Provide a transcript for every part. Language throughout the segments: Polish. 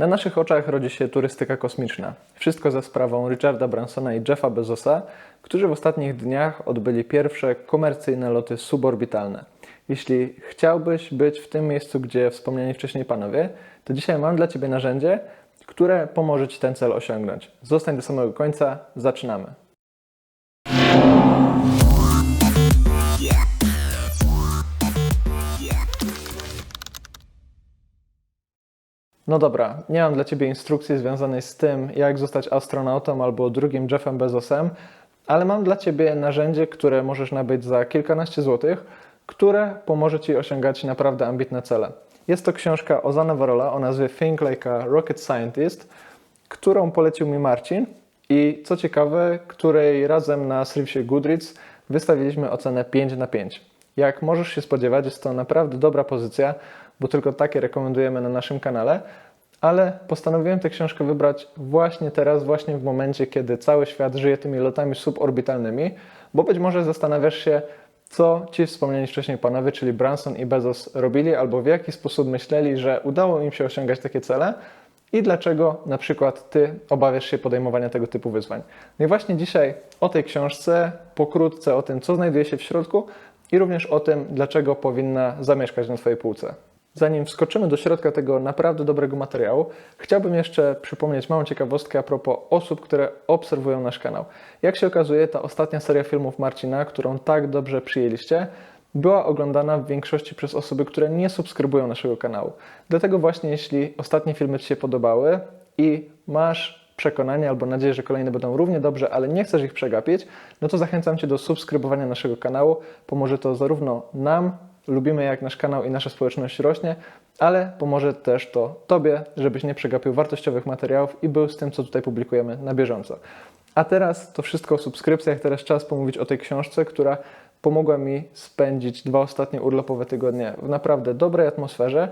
Na naszych oczach rodzi się turystyka kosmiczna. Wszystko za sprawą Richarda Bransona i Jeffa Bezosa, którzy w ostatnich dniach odbyli pierwsze komercyjne loty suborbitalne. Jeśli chciałbyś być w tym miejscu, gdzie wspomniani wcześniej panowie, to dzisiaj mam dla Ciebie narzędzie, które pomoże Ci ten cel osiągnąć. Zostań do samego końca, zaczynamy. No dobra, nie mam dla Ciebie instrukcji związanej z tym, jak zostać astronautą albo drugim Jeffem Bezosem, ale mam dla Ciebie narzędzie, które możesz nabyć za kilkanaście złotych, które pomoże Ci osiągać naprawdę ambitne cele. Jest to książka Ozana Warola o nazwie Think Like a Rocket Scientist, którą polecił mi Marcin i co ciekawe, której razem na serwisie Goodreads wystawiliśmy ocenę 5 na 5. Jak możesz się spodziewać, jest to naprawdę dobra pozycja, bo tylko takie rekomendujemy na naszym kanale, ale postanowiłem tę książkę wybrać właśnie teraz, właśnie w momencie, kiedy cały świat żyje tymi lotami suborbitalnymi, bo być może zastanawiasz się, co ci wspomniani wcześniej panowie, czyli Branson i Bezos robili, albo w jaki sposób myśleli, że udało im się osiągać takie cele i dlaczego na przykład ty obawiasz się podejmowania tego typu wyzwań. No i właśnie dzisiaj o tej książce, pokrótce o tym, co znajduje się w środku i również o tym, dlaczego powinna zamieszkać na twojej półce. Zanim wskoczymy do środka tego naprawdę dobrego materiału, chciałbym jeszcze przypomnieć małą ciekawostkę a propos osób, które obserwują nasz kanał. Jak się okazuje, ta ostatnia seria filmów Marcina, którą tak dobrze przyjęliście, była oglądana w większości przez osoby, które nie subskrybują naszego kanału. Dlatego właśnie, jeśli ostatnie filmy Ci się podobały i masz przekonanie albo nadzieję, że kolejne będą równie dobrze, ale nie chcesz ich przegapić, no to zachęcam Cię do subskrybowania naszego kanału. Pomoże to zarówno nam, lubimy jak nasz kanał i nasza społeczność rośnie, ale pomoże też to Tobie, żebyś nie przegapił wartościowych materiałów i był z tym, co tutaj publikujemy na bieżąco. A teraz to wszystko o subskrypcjach. Teraz czas pomówić o tej książce, która pomogła mi spędzić dwa ostatnie urlopowe tygodnie w naprawdę dobrej atmosferze.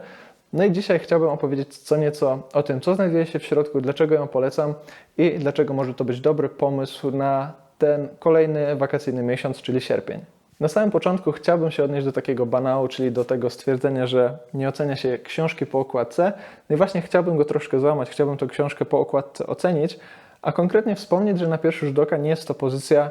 No i dzisiaj chciałbym opowiedzieć co nieco o tym, co znajduje się w środku, dlaczego ją polecam i dlaczego może to być dobry pomysł na ten kolejny wakacyjny miesiąc, czyli sierpień. Na samym początku chciałbym się odnieść do takiego banału, czyli do tego stwierdzenia, że nie ocenia się książki po okładce. No i właśnie chciałbym go troszkę złamać, chciałbym tę książkę po okładce ocenić, a konkretnie wspomnieć, że na pierwszy rzut oka nie jest to pozycja,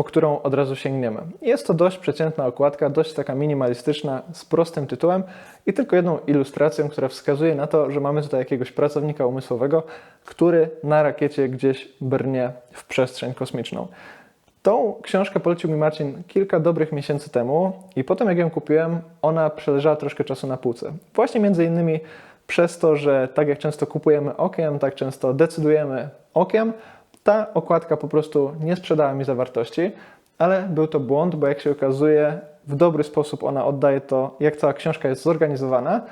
po którą od razu sięgniemy. Jest to dość przeciętna okładka, dość taka minimalistyczna, z prostym tytułem i tylko jedną ilustracją, która wskazuje na to, że mamy tutaj jakiegoś pracownika umysłowego, który na rakiecie gdzieś brnie w przestrzeń kosmiczną. Tą książkę polecił mi Marcin kilka dobrych miesięcy temu i potem jak ją kupiłem, ona przeleżała troszkę czasu na półce. Właśnie między innymi przez to, że tak jak często kupujemy okiem, tak często decydujemy okiem, ta okładka po prostu nie sprzedała mi zawartości, ale był to błąd, bo jak się okazuje, w dobry sposób ona oddaje to, jak cała książka jest zorganizowana,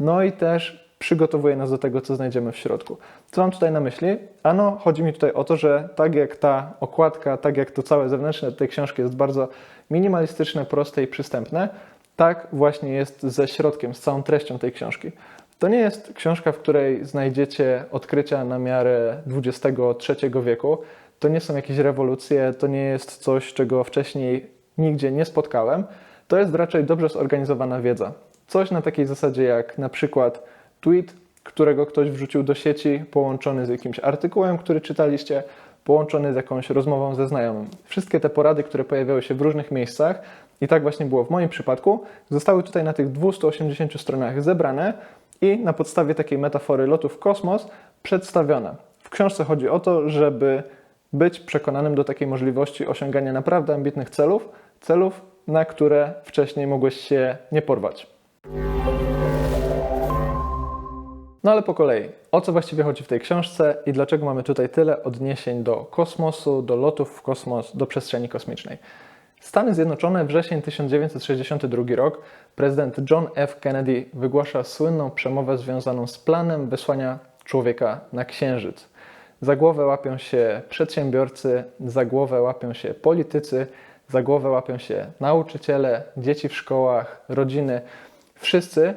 no i też przygotowuje nas do tego, co znajdziemy w środku. Co mam tutaj na myśli? Ano, chodzi mi tutaj o to, że tak jak ta okładka, tak jak to całe zewnętrzne tej książki jest bardzo minimalistyczne, proste i przystępne, tak właśnie jest ze środkiem, z całą treścią tej książki. To nie jest książka, w której znajdziecie odkrycia na miarę XXIII wieku. To nie są jakieś rewolucje, to nie jest coś, czego wcześniej nigdzie nie spotkałem. To jest raczej dobrze zorganizowana wiedza. Coś na takiej zasadzie jak na przykład tweet, którego ktoś wrzucił do sieci, połączony z jakimś artykułem, który czytaliście, połączony z jakąś rozmową ze znajomym. Wszystkie te porady, które pojawiały się w różnych miejscach, i tak właśnie było w moim przypadku, zostały tutaj na tych 280 stronach zebrane i na podstawie takiej metafory lotu w kosmos przedstawione. W książce chodzi o to, żeby być przekonanym do takiej możliwości osiągania naprawdę ambitnych celów, celów, na które wcześniej mogłeś się nie porwać. No ale po kolei, o co właściwie chodzi w tej książce i dlaczego mamy tutaj tyle odniesień do kosmosu, do lotów w kosmos, do przestrzeni kosmicznej? Stany Zjednoczone, wrzesień 1962 rok, prezydent John F. Kennedy wygłasza słynną przemowę związaną z planem wysłania człowieka na Księżyc. Za głowę łapią się przedsiębiorcy, za głowę łapią się politycy, za głowę łapią się nauczyciele, dzieci w szkołach, rodziny. Wszyscy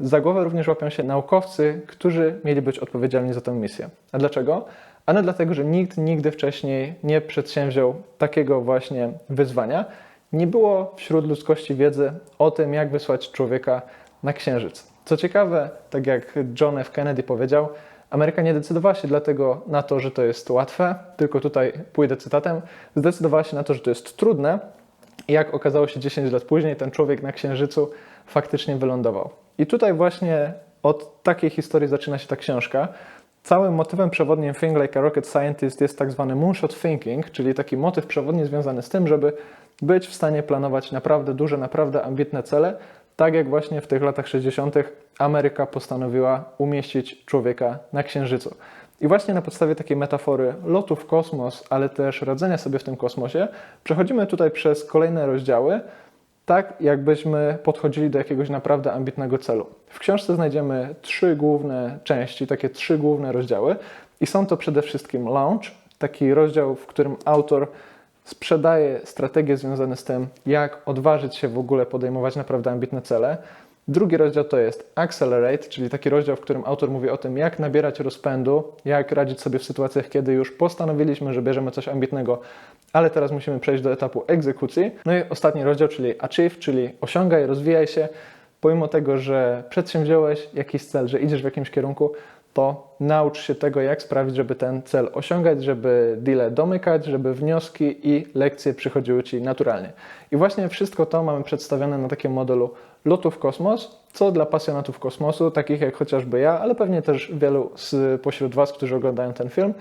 za głowę również łapią się naukowcy, którzy mieli być odpowiedzialni za tę misję. A dlaczego? Ano dlatego, że nikt nigdy wcześniej nie przedsięwziął takiego właśnie wyzwania. Nie było wśród ludzkości wiedzy o tym, jak wysłać człowieka na Księżyc. Co ciekawe, tak jak John F. Kennedy powiedział, Ameryka nie decydowała się dlatego na to, że to jest łatwe, tylko tutaj pójdę cytatem, zdecydowała się na to, że to jest trudne. Jak okazało się 10 lat później, ten człowiek na Księżycu faktycznie wylądował. I tutaj właśnie od takiej historii zaczyna się ta książka. Całym motywem przewodnim Think Like a Rocket Scientist jest tak zwany moonshot thinking, czyli taki motyw przewodni związany z tym, żeby być w stanie planować naprawdę duże, naprawdę ambitne cele, tak jak właśnie w tych latach 60. Ameryka postanowiła umieścić człowieka na Księżycu. I właśnie na podstawie takiej metafory lotu w kosmos, ale też radzenia sobie w tym kosmosie, przechodzimy tutaj przez kolejne rozdziały, tak jakbyśmy podchodzili do jakiegoś naprawdę ambitnego celu. W książce znajdziemy trzy główne części, takie trzy główne rozdziały i są to przede wszystkim launch, taki rozdział, w którym autor sprzedaje strategie związane z tym, jak odważyć się w ogóle podejmować naprawdę ambitne cele. Drugi rozdział to jest Accelerate, czyli taki rozdział, w którym autor mówi o tym, jak nabierać rozpędu, jak radzić sobie w sytuacjach, kiedy już postanowiliśmy, że bierzemy coś ambitnego, ale teraz musimy przejść do etapu egzekucji. No i ostatni rozdział, czyli Achieve, czyli osiągaj, rozwijaj się. Pomimo tego, że przedsięwziąłeś jakiś cel, że idziesz w jakimś kierunku, to naucz się tego, jak sprawić, żeby ten cel osiągać, żeby deale domykać, żeby wnioski i lekcje przychodziły Ci naturalnie. I właśnie wszystko to mamy przedstawione na takim modelu lotu w kosmos, co dla pasjonatów kosmosu, takich jak chociażby ja, ale pewnie też wielu z pośród Was, którzy oglądają ten film,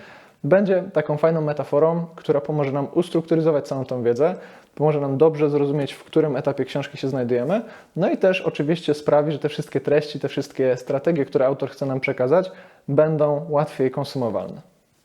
będzie taką fajną metaforą, która pomoże nam ustrukturyzować całą tą wiedzę, pomoże nam dobrze zrozumieć, w którym etapie książki się znajdujemy, no i też oczywiście sprawi, że te wszystkie treści, te wszystkie strategie, które autor chce nam przekazać, będą łatwiej konsumowalne.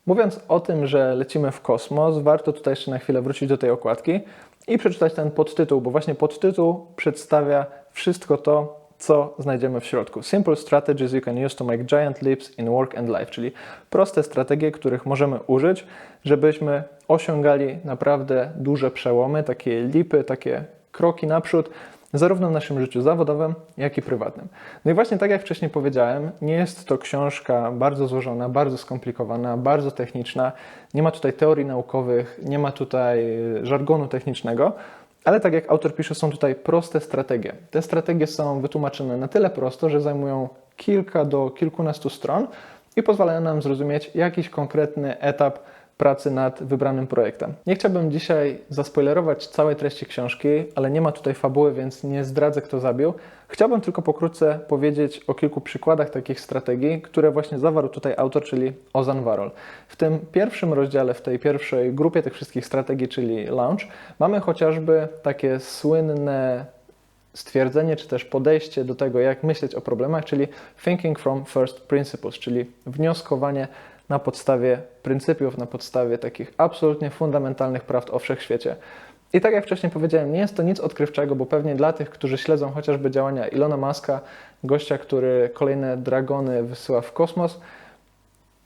Mówiąc o tym, że lecimy w kosmos, warto tutaj jeszcze na chwilę wrócić do tej okładki i przeczytać ten podtytuł, bo właśnie podtytuł przedstawia wszystko to, co znajdziemy w środku. Simple strategies you can use to make giant leaps in work and life, czyli proste strategie, których możemy użyć, żebyśmy osiągali naprawdę duże przełomy, takie lipy, takie kroki naprzód, zarówno w naszym życiu zawodowym, jak i prywatnym. No i właśnie tak jak wcześniej powiedziałem, nie jest to książka bardzo złożona, bardzo skomplikowana, bardzo techniczna. Nie ma tutaj teorii naukowych, nie ma tutaj żargonu technicznego. Ale tak jak autor pisze, są tutaj proste strategie. Te strategie są wytłumaczone na tyle prosto, że zajmują kilka do kilkunastu stron i pozwalają nam zrozumieć jakiś konkretny etap pracy nad wybranym projektem. Nie chciałbym dzisiaj zaspoilerować całej treści książki, ale nie ma tutaj fabuły, więc nie zdradzę, kto zabił. Chciałbym tylko pokrótce powiedzieć o kilku przykładach takich strategii, które właśnie zawarł tutaj autor, czyli Ozan Warol. W tym pierwszym rozdziale, w tej pierwszej grupie tych wszystkich strategii, czyli launch, mamy chociażby takie słynne stwierdzenie, czy też podejście do tego, jak myśleć o problemach, czyli thinking from first principles, czyli wnioskowanie na podstawie pryncypiów, na podstawie takich absolutnie fundamentalnych prawd o wszechświecie. I tak jak wcześniej powiedziałem, nie jest to nic odkrywczego, bo pewnie dla tych, którzy śledzą chociażby działania Ilona Maska, gościa, który kolejne dragony wysyła w kosmos,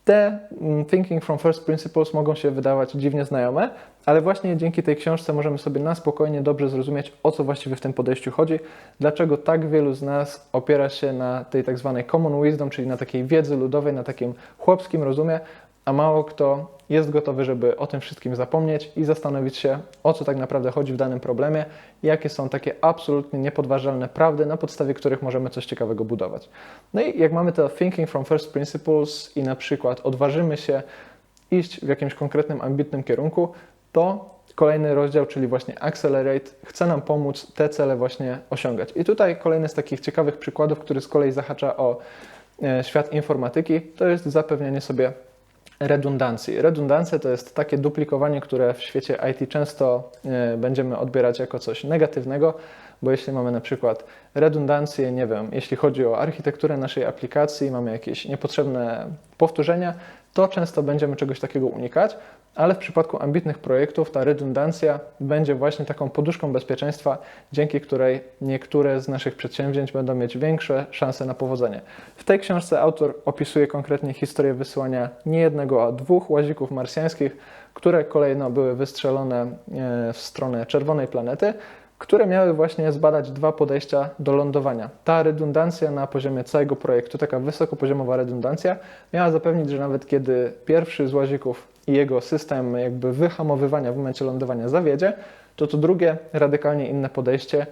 te mm, thinking from first principles mogą się wydawać dziwnie znajome, ale właśnie dzięki tej książce możemy sobie na spokojnie dobrze zrozumieć, o co właściwie w tym podejściu chodzi, dlaczego tak wielu z nas opiera się na tej tak zwanej common wisdom, czyli na takiej wiedzy ludowej, na takim chłopskim rozumie, a mało kto jest gotowy, żeby o tym wszystkim zapomnieć i zastanowić się, o co tak naprawdę chodzi w danym problemie, jakie są takie absolutnie niepodważalne prawdy, na podstawie których możemy coś ciekawego budować. No i jak mamy to thinking from first principles i na przykład odważymy się iść w jakimś konkretnym, ambitnym kierunku, to kolejny rozdział, czyli właśnie Accelerate, chce nam pomóc te cele właśnie osiągać. I tutaj kolejny z takich ciekawych przykładów, który z kolei zahacza o e, świat informatyki, to jest zapewnienie sobie redundancji. Redundancja to jest takie duplikowanie, które w świecie IT często e, będziemy odbierać jako coś negatywnego, bo jeśli mamy na przykład redundancję, nie wiem, jeśli chodzi o architekturę naszej aplikacji, mamy jakieś niepotrzebne powtórzenia, to często będziemy czegoś takiego unikać, ale w przypadku ambitnych projektów ta redundancja będzie właśnie taką poduszką bezpieczeństwa, dzięki której niektóre z naszych przedsięwzięć będą mieć większe szanse na powodzenie. W tej książce autor opisuje konkretnie historię wysyłania nie jednego, a dwóch łazików marsjańskich, które kolejno były wystrzelone e, w stronę czerwonej planety, które miały właśnie zbadać dwa podejścia do lądowania. Ta redundancja na poziomie całego projektu, taka wysokopoziomowa redundancja, miała zapewnić, że nawet kiedy pierwszy z łazików i jego system jakby wyhamowywania w momencie lądowania zawiedzie, to to drugie, radykalnie inne podejście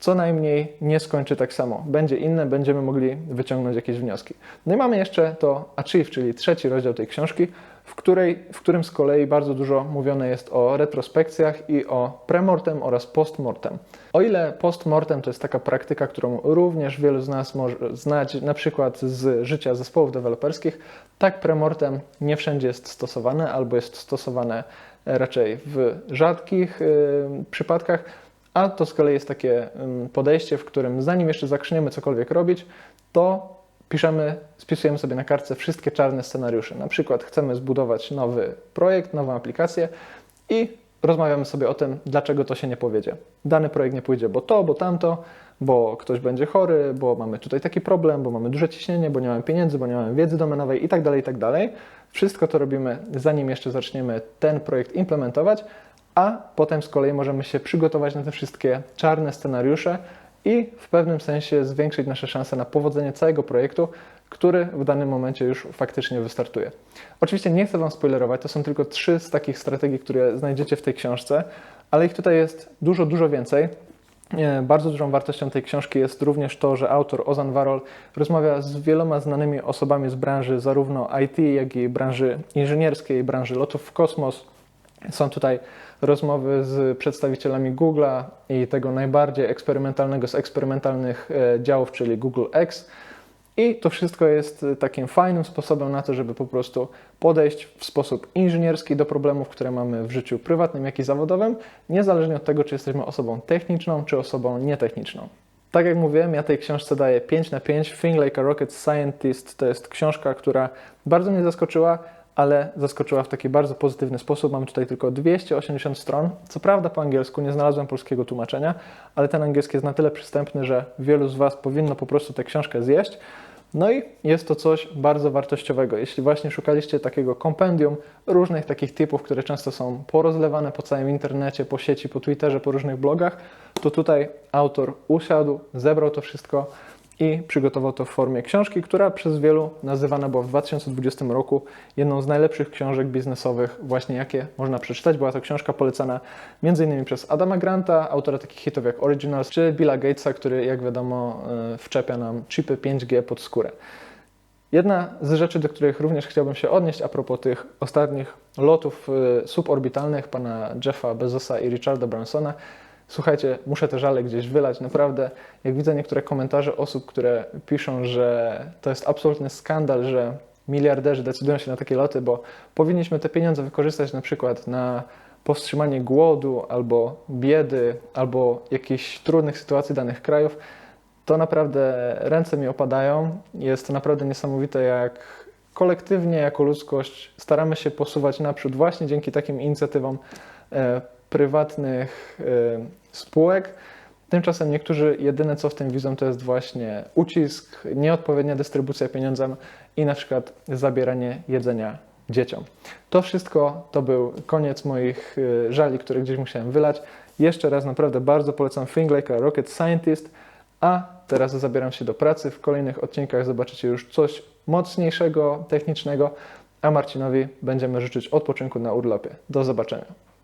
co najmniej nie skończy tak samo. Będzie inne, będziemy mogli wyciągnąć jakieś wnioski. No i mamy jeszcze to Achieve, czyli trzeci rozdział tej książki, w, której, w którym z kolei bardzo dużo mówione jest o retrospekcjach i o premortem oraz postmortem. O ile postmortem to jest taka praktyka, którą również wielu z nas może znać, na przykład z życia zespołów deweloperskich, tak premortem nie wszędzie jest stosowane albo jest stosowane raczej w rzadkich y, przypadkach, a to z kolei jest takie podejście, w którym zanim jeszcze zaczniemy cokolwiek robić, to piszemy, spisujemy sobie na kartce wszystkie czarne scenariusze. Na przykład chcemy zbudować nowy projekt, nową aplikację i rozmawiamy sobie o tym, dlaczego to się nie powiedzie. Dany projekt nie pójdzie, bo to, bo tamto, bo ktoś będzie chory, bo mamy tutaj taki problem, bo mamy duże ciśnienie, bo nie mamy pieniędzy, bo nie mamy wiedzy domenowej i tak dalej, i tak. Wszystko to robimy, zanim jeszcze zaczniemy ten projekt implementować, a potem z kolei możemy się przygotować na te wszystkie czarne scenariusze i w pewnym sensie zwiększyć nasze szanse na powodzenie całego projektu, który w danym momencie już faktycznie wystartuje. Oczywiście nie chcę Wam spoilerować, to są tylko trzy z takich strategii, które znajdziecie w tej książce, ale ich tutaj jest dużo, dużo więcej. Bardzo dużą wartością tej książki jest również to, że autor Ozan Warol rozmawia z wieloma znanymi osobami z branży zarówno IT, jak i branży inżynierskiej, branży lotów w kosmos. Są tutaj rozmowy z przedstawicielami Google'a i tego najbardziej eksperymentalnego z eksperymentalnych e, działów, czyli Google X. I to wszystko jest e, takim fajnym sposobem na to, żeby po prostu podejść w sposób inżynierski do problemów, które mamy w życiu prywatnym, jak i zawodowym, niezależnie od tego, czy jesteśmy osobą techniczną, czy osobą nietechniczną. Tak jak mówiłem, ja tej książce daję 5 na 5. Think Like a Rocket Scientist to jest książka, która bardzo mnie zaskoczyła, ale zaskoczyła w taki bardzo pozytywny sposób. Mamy tutaj tylko 280 stron. Co prawda po angielsku, nie znalazłem polskiego tłumaczenia, ale ten angielski jest na tyle przystępny, że wielu z Was powinno po prostu tę książkę zjeść. No i jest to coś bardzo wartościowego. Jeśli właśnie szukaliście takiego kompendium różnych takich typów, które często są porozlewane po całym internecie, po sieci, po Twitterze, po różnych blogach, to tutaj autor usiadł, zebrał to wszystko i przygotował to w formie książki, która przez wielu nazywana była w 2020 roku jedną z najlepszych książek biznesowych, właśnie jakie można przeczytać. Była to książka polecana m.in. przez Adama Granta, autora takich hitów jak Originals, czy Billa Gatesa, który jak wiadomo e, wczepia nam chipy 5G pod skórę. Jedna z rzeczy, do których również chciałbym się odnieść a propos tych ostatnich lotów y, suborbitalnych pana Jeffa Bezosa i Richarda Bransona, Słuchajcie, muszę te żale gdzieś wylać. Naprawdę, jak widzę niektóre komentarze osób, które piszą, że to jest absolutny skandal, że miliarderzy decydują się na takie loty, bo powinniśmy te pieniądze wykorzystać na przykład na powstrzymanie głodu albo biedy, albo jakichś trudnych sytuacji danych krajów, to naprawdę ręce mi opadają. Jest to naprawdę niesamowite, jak kolektywnie, jako ludzkość staramy się posuwać naprzód właśnie dzięki takim inicjatywom e, prywatnych y, spółek. Tymczasem niektórzy jedyne co w tym widzą to jest właśnie ucisk, nieodpowiednia dystrybucja pieniądzem i na przykład zabieranie jedzenia dzieciom. To wszystko to był koniec moich y, żali, które gdzieś musiałem wylać. Jeszcze raz naprawdę bardzo polecam Think Like a Rocket Scientist, a teraz zabieram się do pracy. W kolejnych odcinkach zobaczycie już coś mocniejszego, technicznego, a Marcinowi będziemy życzyć odpoczynku na urlopie. Do zobaczenia.